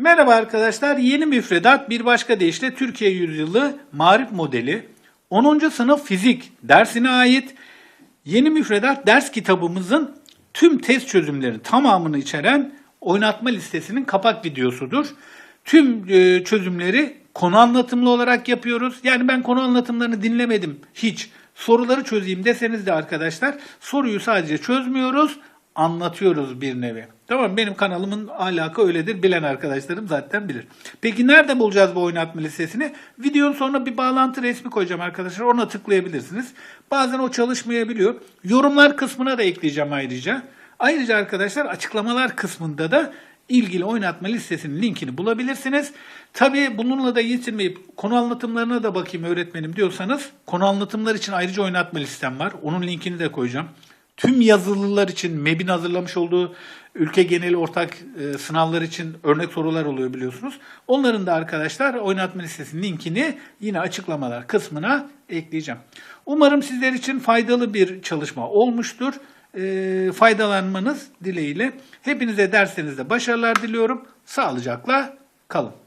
Merhaba arkadaşlar. Yeni müfredat bir başka deyişle Türkiye Yüzyılı Marif Modeli 10. sınıf fizik dersine ait yeni müfredat ders kitabımızın tüm test çözümleri tamamını içeren oynatma listesinin kapak videosudur. Tüm e, çözümleri konu anlatımlı olarak yapıyoruz. Yani ben konu anlatımlarını dinlemedim hiç. Soruları çözeyim deseniz de arkadaşlar soruyu sadece çözmüyoruz, anlatıyoruz bir nevi. Tamam benim kanalımın alaka öyledir. Bilen arkadaşlarım zaten bilir. Peki nerede bulacağız bu oynatma listesini? Videonun sonuna bir bağlantı resmi koyacağım arkadaşlar. Ona tıklayabilirsiniz. Bazen o çalışmayabiliyor. Yorumlar kısmına da ekleyeceğim ayrıca. Ayrıca arkadaşlar açıklamalar kısmında da ilgili oynatma listesinin linkini bulabilirsiniz. Tabii bununla da yetinmeyip konu anlatımlarına da bakayım öğretmenim diyorsanız konu anlatımlar için ayrıca oynatma listem var. Onun linkini de koyacağım. Tüm yazılılar için MEB'in hazırlamış olduğu ülke geneli ortak e, sınavlar için örnek sorular oluyor biliyorsunuz. Onların da arkadaşlar oynatma listesinin linkini yine açıklamalar kısmına ekleyeceğim. Umarım sizler için faydalı bir çalışma olmuştur. E, faydalanmanız dileğiyle. Hepinize derslerinizde başarılar diliyorum. Sağlıcakla kalın.